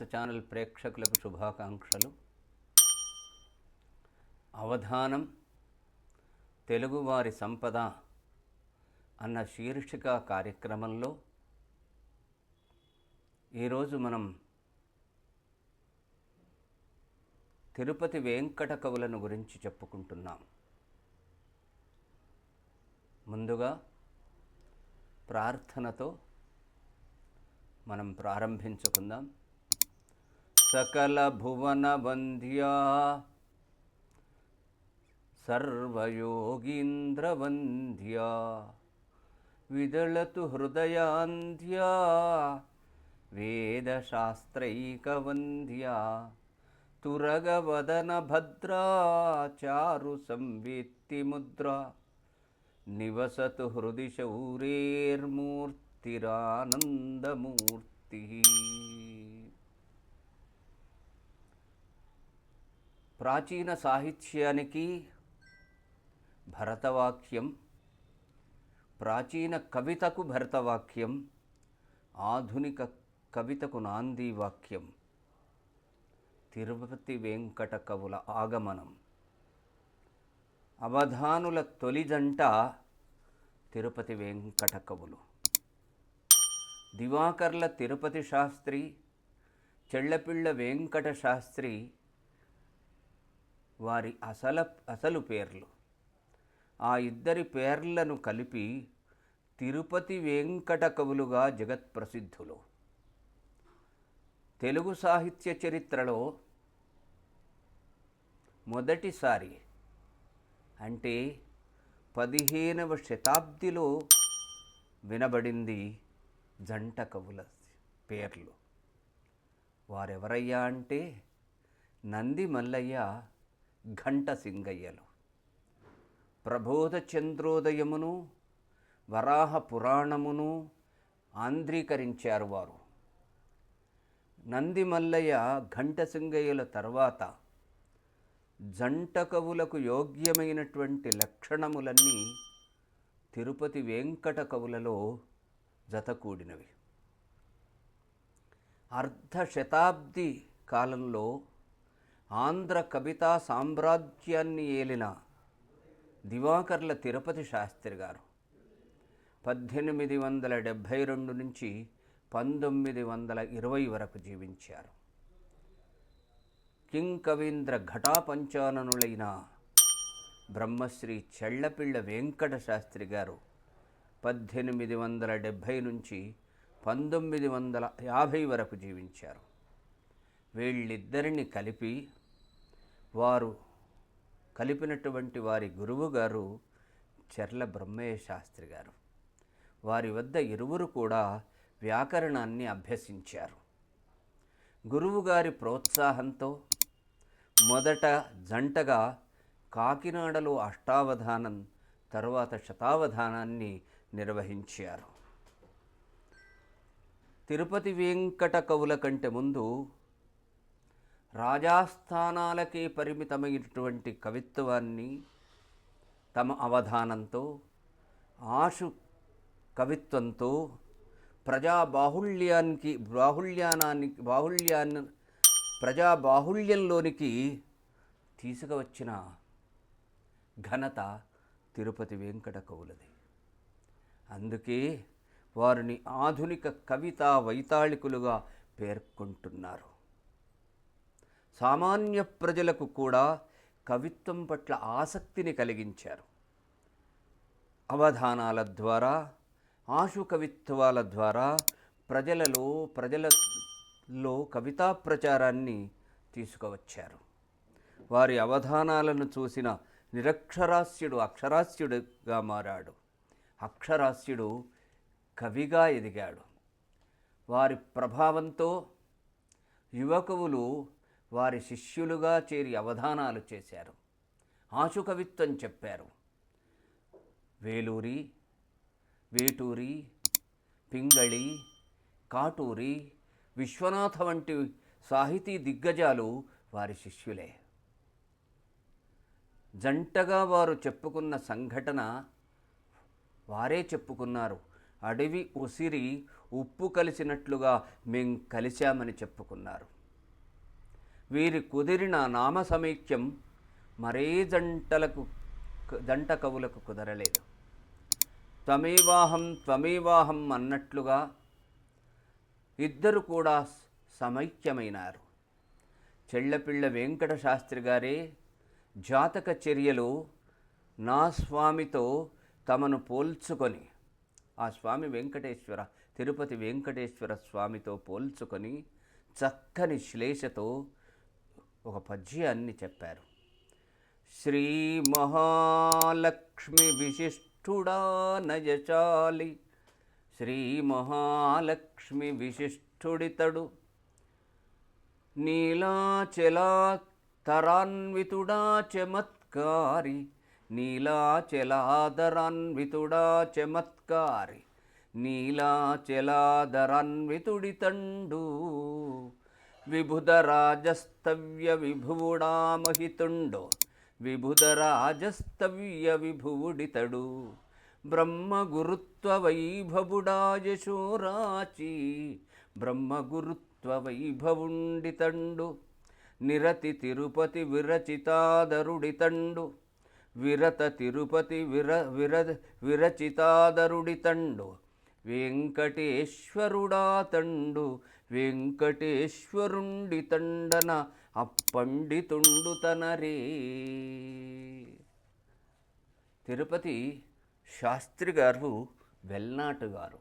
Shri Bharat channel ప్రేక్షకులకు శుభాకాంక్షలు. అవధానం తెలుగువారి సంపద అన్న శీర్షిక కార్యక్రమంలో ఈరోజు మనం తిరుపతి వెంకట కవులను గురించి చెప్పుకుంటున్నాం. ముందుగా ప్రార్థనతో మనం ప్రారంభించుకుందాం. सकलभुवनवन्द्या सर्वयोगीन्द्रवन्द्या विदळतु हृदयान्ध्या वेदशास्त्रैकवन्द्या तुरगवदनभद्रा चारुसंवेत्तिमुद्रा निवसतु हृदि शौरेर्मूर्तिरानन्दमूर्तिः ప్రాచీన సాహిత్యానికి భరతవాక్యం ప్రాచీన కవితకు భరతవాక్యం ఆధునిక కవితకు నాంది వాక్యం. తిరుపతి వెంకట కవుల ఆగమనం. అవధానుల తొలిజంట తిరుపతి వెంకట కవులు. దివాకర్ల తిరుపతి శాస్త్రి చెళ్ళపిళ్ళ వెంకట శాస్త్రి వారి అసల అసలు పేర్లు. ఆ ఇద్దరి పేర్లను కలిపి తిరుపతి వెంకట కవులుగా జగత్ప్రసిద్ధులు తెలుగు సాహిత్య చరిత్రలో మొదటిసారి అంటే పదిహేనవ శతాబ్దిలో వినబడింది జంట కవుల పేర్లు. వారెవరయ్యా అంటే నంది మల్లయ్య ఘంట సింగయ్యలు ప్రబోధ చంద్రోదయమును వరాహ పురాణమును ఆంధ్రీకరించారు వారు. నంది మల్లయ్య ఘంట సింగయ్యల తర్వాత జంట కవులకు యోగ్యమైనటువంటి లక్షణములన్నీ తిరుపతి వెంకట కవులలో జతకూడినవి. అర్ధ శతాబ్ది కాలంలో ఆంధ్ర కవితా సామ్రాజ్యాన్ని ఏలిన దివాకర్ల తిరుపతి శాస్త్రి గారు. పద్దెనిమిది వందల డెబ్భై రెండు నుంచి పంతొమ్మిది వందల ఇరవై వరకు జీవించారు. కింగ్ కవీంద్ర ఘటాపంచాననులైన బ్రహ్మశ్రీ చెళ్ళపిళ్ళ వెంకట శాస్త్రి గారు పద్దెనిమిది వందల డెబ్భై నుంచి పంతొమ్మిది వందల యాభై వరకు జీవించారు. వీళ్ళిద్దరిని కలిపి వారు కలిపినటువంటి వారి గురువు గారు చెర్ల బ్రహ్మయ్య శాస్త్రి గారు. వారి వద్ద ఇరువురు కూడా వ్యాకరణాన్ని అభ్యసించారు. గురువుగారి ప్రోత్సాహంతో మొదట జంటగా కాకినాడలో అష్టావధానం తరువాత శతావధానాన్ని నిర్వహించారు. తిరుపతి వెంకట కవుల కంటే ముందు రాజాస్థానాలకే పరిమితమైనటువంటి కవిత్వాన్ని తమ అవధానంతో ఆశు కవిత్వంతో ప్రజా బాహుళ్యానికి బాహుళ్యానానికి బాహుళ్యాన్ని ప్రజా బాహుళ్యంలోనికి తీసుకువచ్చిన ఘనత తిరుపతి వెంకట కవులది అందుకే వారిని ఆధునిక కవితా వైతాళికులుగా పేర్కొంటున్నారు. సామాన్య ప్రజలకు కూడా కవిత్వం పట్ల ఆసక్తిని కలిగించారు. అవధానాల ద్వారా ఆశు కవిత్వాల ద్వారా ప్రజలలో ప్రజలలో కవితా ప్రచారాన్ని తీసుకువచ్చారు. వారి అవధానాలను చూసిన నిరక్షరాస్యుడు అక్షరాస్యుడుగా మారాడు. అక్షరాస్యుడు కవిగా ఎదిగాడు. వారి ప్రభావంతో యువకవులు వారి శిష్యులుగా చేరి అవధానాలు చేశారు. ఆశుకవిత్వం చెప్పారు. వేలూరి వేటూరి పింగళి కాటూరి విశ్వనాథ వంటి సాహితీ దిగ్గజాలు వారి శిష్యులే. జంటగా వారు చెప్పుకున్న సంఘటన వారే చెప్పుకున్నారు. అడవి ఉసిరి ఉప్పు కలిసినట్లుగా మేం కలిశామని చెప్పుకున్నారు. వీరి కుదిరిన నామ సమీక్యం మరే జంటలకు జంట కవులకు కుదరలేదు. త్వమేవాహం త్వమేవాహం అన్నట్లుగా ఇద్దరు కూడా సమైక్యమైనారు. చెళ్ళపిళ్ళ వెంకట శాస్త్రి గారే జాతక చర్యలు నా స్వామితో తమను పోల్చుకొని ఆ స్వామి వెంకటేశ్వర తిరుపతి వెంకటేశ్వర స్వామితో పోల్చుకొని చక్కని శ్లేషతో ఒక పద్యాన్ని చెప్పారు. శ్రీ మహాలక్ష్మి విశిష్టుడా నయచాలి. శ్రీ మహాలక్ష్మి విశిష్టుడితడు. నీలాచలా తరాన్వితుడా చమత్కారి. నీలాచలాదరాన్వితుడా చమత్కారి. నీలాచలాదరాన్వితుడి తండు విభుధరాజస్తవ్య రాజస్తవ్య విభుధరాజస్తవ్య విభువుడితడు బ్రహ్మ గురుత్వ వైభవుడా వైభవుండితండు నిరతి తిరుపతి విరచితాదరుడితండు. విరత తిరుపతి విర విర విరచితాదరుడితండు. వెంకటేశ్వరుడా తండు వెంకటేశ్వరుండి తండన అప్పండితుండు తనరే. తిరుపతి శాస్త్రి గారు వెల్నాటు గారు.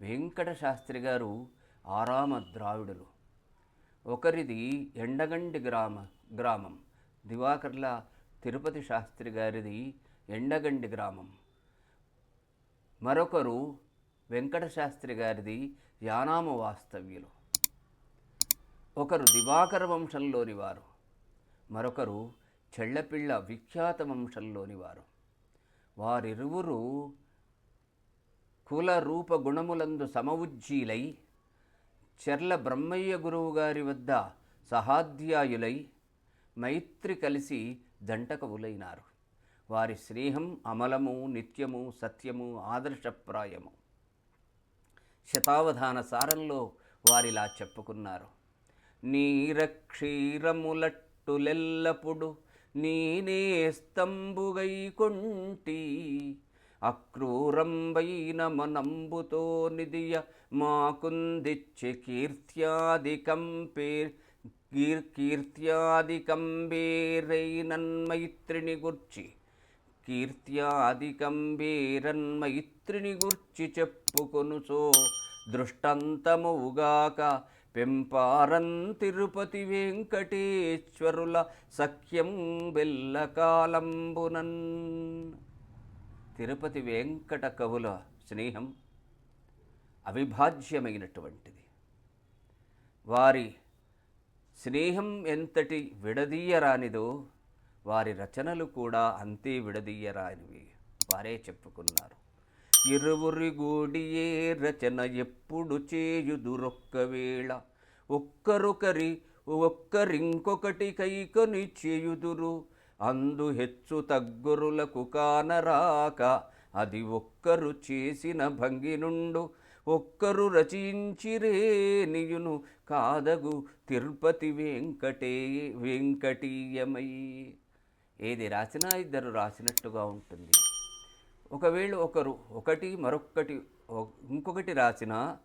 వెంకట శాస్త్రి గారు ఆరామ ద్రావిడులు. ఒకరిది ఎండగండి గ్రామ గ్రామం. దివాకర్ల తిరుపతి శాస్త్రి గారిది ఎండగండి గ్రామం. మరొకరు వెంకట శాస్త్రి గారిది యానామ వాస్తవ్యులు. ఒకరు దివాకర వంశంలోని వారు మరొకరు చెళ్ళపిళ్ళ విఖ్యాత వంశంలోని వారు. వారిరువురు కుల రూప గుణములందు సమవుజ్జీలై చెర్ల బ్రహ్మయ్య గురువు గారి వద్ద సహాధ్యాయులై మైత్రి కలిసి దంటకవులైనారు. వారి స్నేహం అమలము నిత్యము సత్యము ఆదర్శప్రాయము. శతావధాన సారంలో వారిలా చెప్పుకున్నారు. నీరక్షీరములట్టులెల్లప్పుడు నీనే స్తంభుగై కొంటి అక్రూరంబైన మనంబుతో నిదియ మాకుందిచ్చే కీర్త్యాదికంపేర్ కీర్ కీర్త్యాదికంబేరైనన్మైత్రిని గుర్చి కీర్త్యాదికంబేరన్మైత్రి బేరన్మైత్రిని గుర్చి చెప్పుకొనుచో. దృష్టంతముగాక పెంపారం తిరుపతి వెంకటేశ్వరుల సఖ్యం బెల్లకాలంబునన్. తిరుపతి వెంకట కవుల స్నేహం అవిభాజ్యమైనటువంటిది. వారి స్నేహం ఎంతటి విడదీయరానిదో వారి రచనలు కూడా అంతే విడదీయరానివి. వారే చెప్పుకున్నారు. ఇరువురి రచన ఎప్పుడు చేయుదురొక్క వేళ? ఒక్కరొకరి ఒక్కరింకొకటి కైకొని చేయుదురు. అందు హెచ్చు తగ్గురులకు కానరాక అది ఒక్కరు చేసిన భంగి నుండు ఒక్కరు రచించిరేనియును కాదగు తిరుపతి వెంకటే వెంకటీయమై. ఏది రాసినా ఇద్దరు రాసినట్టుగా ఉంటుంది. ఒకవేళ ఒకరు ఒకటి మరొకటి ఇంకొకటి రాసినా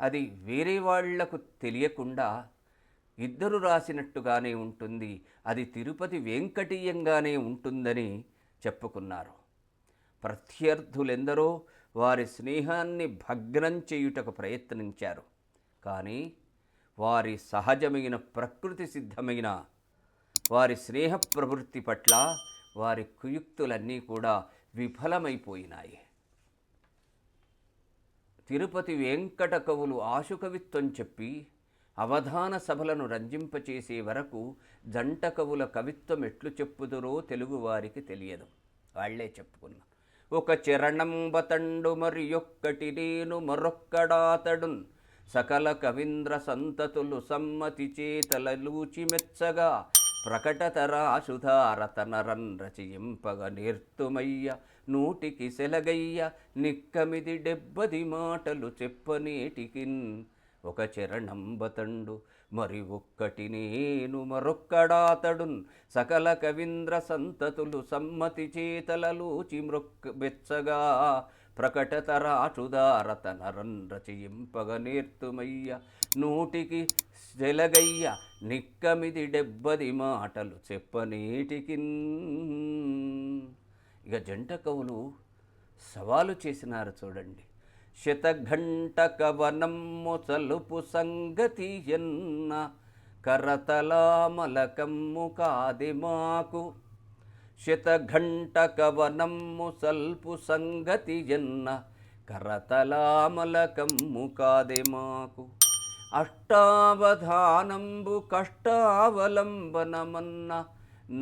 అది వేరే వాళ్ళకు తెలియకుండా ఇద్దరు రాసినట్టుగానే ఉంటుంది. అది తిరుపతి వెంకటీయంగానే ఉంటుందని చెప్పుకున్నారు. ప్రత్యర్థులెందరో వారి స్నేహాన్ని భగ్నం చేయుటకు ప్రయత్నించారు. కానీ వారి సహజమైన ప్రకృతి సిద్ధమైన వారి స్నేహ ప్రవృత్తి పట్ల వారి కుయుక్తులన్నీ కూడా విఫలమైపోయినాయి. తిరుపతి వెంకట కవులు ఆశుకవిత్వం చెప్పి అవధాన సభలను రంజింపచేసే వరకు జంట కవుల కవిత్వం ఎట్లు చెప్పుదురో తెలుగువారికి తెలియదు. వాళ్ళే చెప్పుకున్నారు ఒక చరణంబతండు మరి ఒక్కటి నేను మరొక్కడాతడున్ సకల కవీంద్ర సంతతులు సమ్మతి చేతలూచి మెచ్చగా ప్రకటతరాశుధారతనరన్ రచయింపగ నేర్తుమయ్య నూటికి సెలగయ్య నిక్కమిది డెబ్బది మాటలు చెప్పనేటికిన్. ఒక చరణంబతండు మరి ఒక్కటి నేను మరొక్కడాతడున్. సకల కవీంద్ర సంతతులు సమ్మతి చేతలలోచి మృక్ బెచ్చగా ప్రకటతరాచుదారతనరన్ రచయింపగ నేర్తుమయ్య నూటికి జలగయ్య నిక్కమిది డెబ్బది మాటలు చెప్పనీటికి ఇక జంట కవులు సవాలు చేసినారు చూడండి. శతఘంట కవనమ్ము చలుపు సంగతి ఎన్న కరతలామలకమ్ము కాది మాకు. శతఘంట కవనమ్ము సల్పు సంగతి ఎన్న కరతలామలకమ్ము కాది మాకు. అష్టావధానంబు కష్టావలంబనమన్న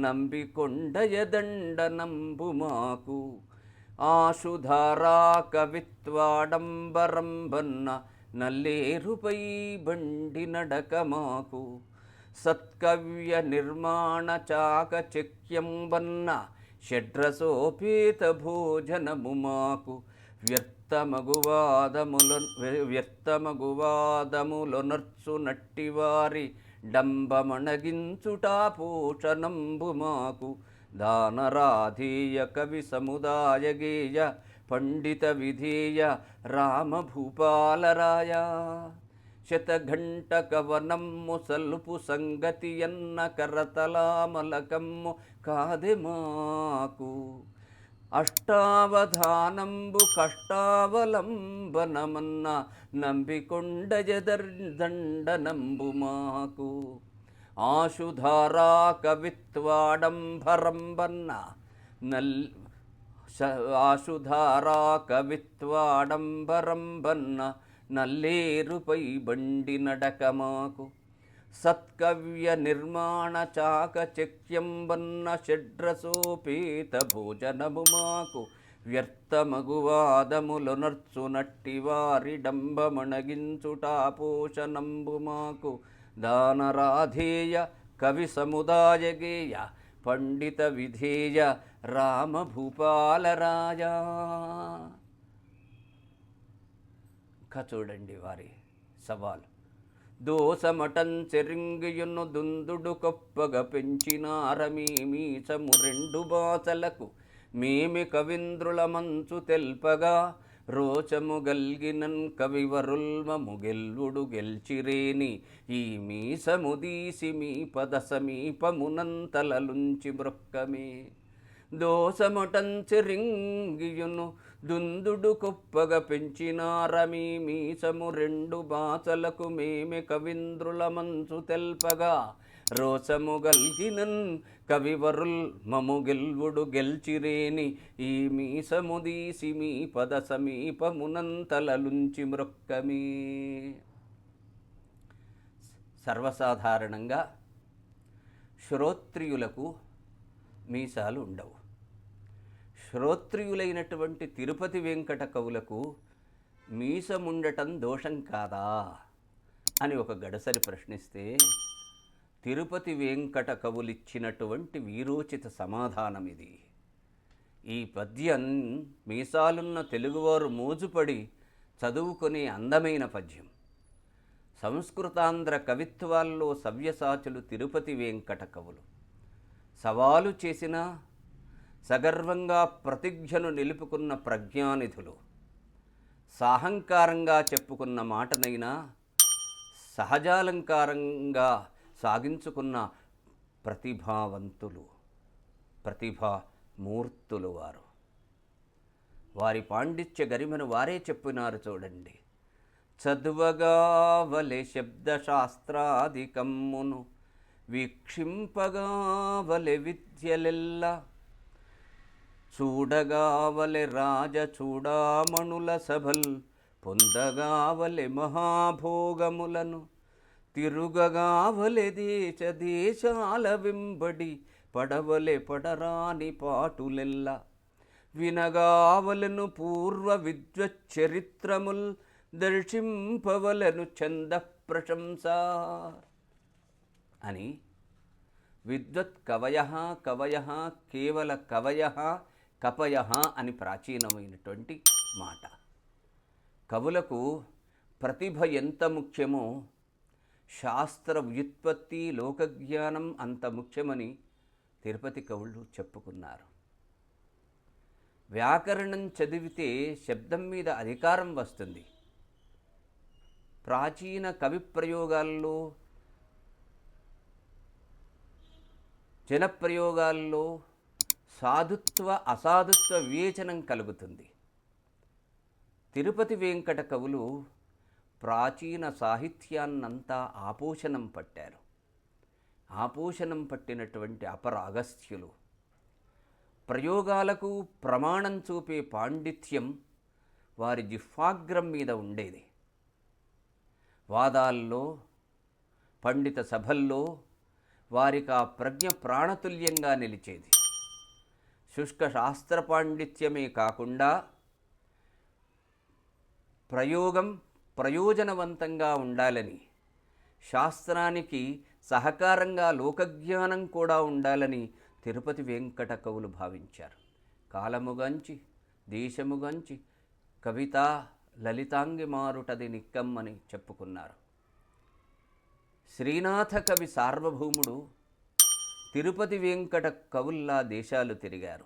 నంబికొండయదండనంబు మాకు. ఆశుధారా కవిత్వాడంబరంబన్న నల్లేరుపై బండి నడక మాకు. సత్కవ్య నిర్మాణ చాకచక్యంబన్న షడ్రసోపేత భోజనము మాకు. వ్యర్థ వ్యర్థమగువాదముల వ్యర్థమగువాదములొనర్చు నట్టివారి డంబమణగించుటా పూషణంబు మాకు దానరాధీయ కవి సముదాయ గేయ పండిత విధేయ రామభూపాలరాయ. శతఘంట కవనమ్ము సల్పు సంగతి ఎన్న కరతలామలకమ్ము కాదె మాకు. అష్టావధానంబు కష్టావలంబనమన్న నంబికొండజదండనంబు మాకు ఆశుధారా కవిత్వాడంబరంబన్న నల్ శ- ఆశుధారా కవిత్వాడంబరంబన్న నల్లేరుపై బండి నడక మాకు సత్కవ్య నిర్మాణ చాకచక్యంబన్న షడ్రసోపేత భోజనము మాకు వ్యర్థమగువాదములొనర్చు నట్టి వారి డంబమణగించుటా పోషణంబు మాకు దానరాధేయ కవి సముదాయ గేయ పండిత విధేయ రామభూపాలరాజా. ఇంకా చూడండి వారి సవాలు. దోసమటం చెరింగియును దుందుడు కొప్పగ పెంచినారమీ మీసము రెండు బాసలకు మేమి కవింద్రుల మంచు తెల్పగా రోచము గల్గినన్ కవివరుల్మము గెల్వుడు గెల్చిరేని ఈ మీసము దీసి మీ పద సమీపమునంతలలుంచి మృక్కమే. దోసమటంచెరింగియును దుందుడు కుప్పగ పెంచినారమీ మీసము రెండు బాసలకు మేమె కవింద్రుల మంచు తెల్పగా. రోసము గల్గినన్ కవివరుల్ మము గెల్వుడు గెల్చిరేని ఈ మీసము దీసి మీ పద సమీపమునంతలలుంచి మృక్కమే. సర్వసాధారణంగా శ్రోత్రియులకు మీసాలు ఉండవు. శ్రోత్రియులైనటువంటి తిరుపతి వెంకట కవులకు మీసముండటం దోషం కాదా అని ఒక గడసరి ప్రశ్నిస్తే తిరుపతి వెంకట కవులిచ్చినటువంటి వీరోచిత సమాధానం ఇది ఈ పద్యం మీసాలున్న తెలుగువారు మోజుపడి చదువుకునే అందమైన పద్యం. సంస్కృతాంధ్ర కవిత్వాల్లో సవ్యసాచులు తిరుపతి వెంకట కవులు. సవాలు చేసిన సగర్వంగా ప్రతిజ్ఞను నిలుపుకున్న ప్రజ్ఞానిధులు. సాహంకారంగా చెప్పుకున్న మాటనైనా సహజాలంకారంగా సాగించుకున్న ప్రతిభావంతులు ప్రతిభా మూర్తులు వారు. వారి పాండిత్య గరిమను వారే చెప్పినారు చూడండి. చదువగా వలె శబ్దశాస్త్రాదికమ్మును వీక్షింపగా వలె విద్యలెల్ల చూడగావలె రాజ చూడామణుల సభల్ పొందగావలె మహాభోగములను తిరుగగావలె దేశ దేశాల వెంబడి పడవలె పడరాని పాటులెల్ల వినగావలను పూర్వ విద్వచ్చరిత్రముల్ దర్శింపవలను చంద ప్రశంస అని విద్వత్ కవయ కవయ కేవల కవయ కపయ అని ప్రాచీనమైనటువంటి మాట. కవులకు ప్రతిభ ఎంత ముఖ్యమో శాస్త్ర వ్యుత్పత్తి లోకజ్ఞానం అంత ముఖ్యమని తిరుపతి కవులు చెప్పుకున్నారు. వ్యాకరణం చదివితే శబ్దం మీద అధికారం వస్తుంది. ప్రాచీన కవి ప్రయోగాల్లో జనప్రయోగాల్లో సాధుత్వ అసాధుత్వ వివేచనం కలుగుతుంది. తిరుపతి వెంకట కవులు ప్రాచీన సాహిత్యాన్నంతా ఆపోషణం పట్టారు. ఆపోషణం పట్టినటువంటి అపర అగస్త్యులు ప్రయోగాలకు ప్రమాణం చూపే పాండిత్యం వారి జిహ్వాగ్రం మీద ఉండేది. వాదాల్లో పండిత సభల్లో వారికి ఆ ప్రజ్ఞ ప్రాణతుల్యంగా నిలిచేది. శుష్క శాస్త్ర పాండిత్యమే కాకుండా ప్రయోగం ప్రయోజనవంతంగా ఉండాలని శాస్త్రానికి సహకారంగా లోకజ్ఞానం కూడా ఉండాలని తిరుపతి వెంకట కవులు భావించారు. కాలముగంచి దేశముగంచి కవిత లలితాంగి మారుటది నిక్కమ్మని చెప్పుకున్నారు. శ్రీనాథ కవి సార్వభౌముడు తిరుపతి వెంకట కవుల్లా దేశాలు తిరిగారు.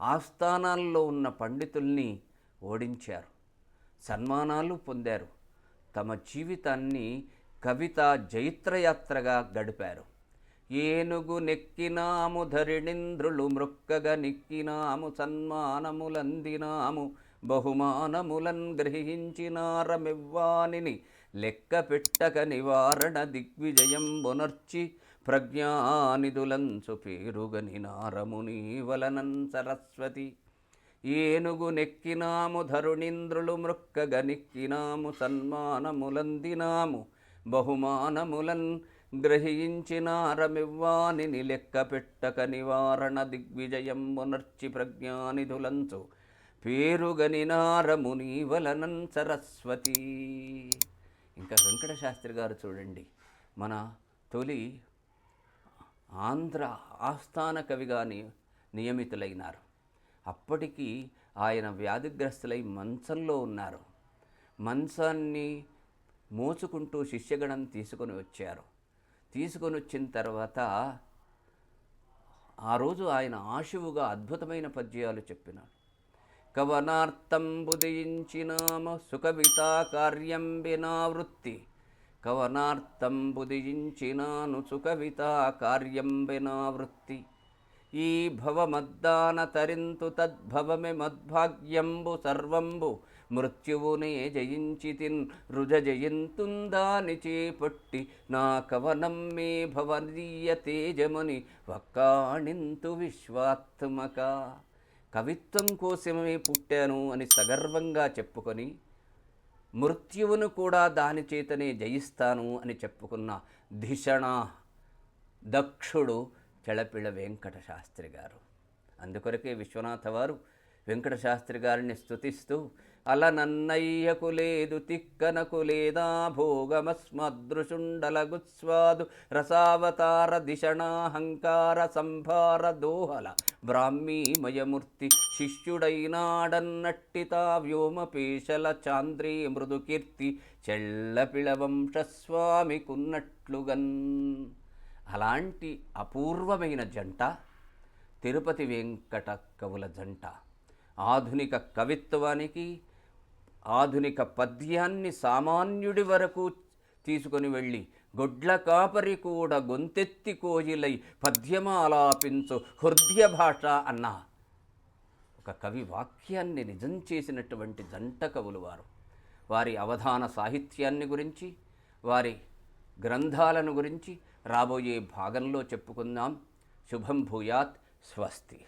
ఆస్థానాల్లో ఉన్న పండితుల్ని ఓడించారు. సన్మానాలు పొందారు. తమ జీవితాన్ని కవిత జైత్రయాత్రగా గడిపారు. ఏనుగు నెక్కినాము ధరిణింద్రులు మృక్కగా నెక్కినాము సన్మానములందినాము బహుమానములన్ గ్రహించినారమివ్వానిని లెక్క పెట్టక నివారణ దిగ్విజయం బొనర్చి ప్రజ్ఞానిధులంచు పేరుగని నారముని వలనన్ సరస్వతి. ఏనుగు నెక్కినాము ధరుణీంద్రులు మృక్కగ నెక్కినాము సన్మానములందినాము బహుమానములన్ గ్రహించినారమివ్వాని లెక్క పెట్టక నివారణ దిగ్విజయం మునర్చి ప్రజ్ఞానిధులంచు పేరుగని నారముని వలనన్ సరస్వతి. ఇంకా వెంకటశాస్త్రి గారు చూడండి మన తొలి ఆంధ్ర ఆస్థాన కవిగా ని- నియమితులైనారు. అప్పటికి ఆయన వ్యాధిగ్రస్తులై మంచంలో ఉన్నారు. మంచాన్ని మోసుకుంటూ శిష్యగణం తీసుకొని వచ్చారు. తీసుకొని వచ్చిన తర్వాత ఆ రోజు ఆయన ఆశువుగా అద్భుతమైన పద్యాలు చెప్పినాడు. కవనార్థం బుధించినామ సుకవితా కార్యం వినా వృత్తి బుదించినాను సుకవిత కార్యం వినావృత్తి ఈ భవమద్దాన తరింతు తద్భవమే మద్భాగ్యంబు సర్వంబు మృత్యువునే జయించితిన్ రుజ జయింతుందాని చేపట్టి నా కవనం మే భవనీయ తేజమని వక్కాణింతు విశ్వాత్మక. కవిత్వం కోసమే పుట్టాను అని సగర్వంగా చెప్పుకొని మృత్యువును కూడా దాని చేతనే జయిస్తాను అని చెప్పుకున్న ధిషణ దక్షుడు చెళపిళ వెంకట శాస్త్రి గారు. అందుకొరకే విశ్వనాథ వారు వెంకటశాస్త్రి గారిని స్తుతిస్తూ అల నన్నయ్యకు లేదు తిక్కనకు లేదా భోగమస్మదృశుండల గుస్వాదు రసావతార దిషణాహంకార సంభార దోహల బ్రాహ్మీమయమూర్తి శిష్యుడైనాడన్నట్టితా వ్యోమపేశల చాంద్రీ మృదుకీర్తి చెళ్ళపిళవంశస్వామి కున్నట్లుగన్ అలాంటి అపూర్వమైన జంట తిరుపతి వెంకట కవుల జంట. ఆధునిక కవిత్వానికి ఆధునిక పద్యాన్ని సామాన్యుడి వరకు తీసుకొని వెళ్ళి గొడ్ల కాపరి కూడా గొంతెత్తి కోయిలై పద్యమాలాపించు హృదయ భాష అన్న ఒక కవి వాక్యాన్ని నిజం చేసినటువంటి జంట కవులు వారు. వారి అవధాన సాహిత్యాన్ని గురించి వారి గ్రంథాలను గురించి రాబోయే భాగంలో చెప్పుకుందాం. శుభం భూయాత్ స్వస్తి.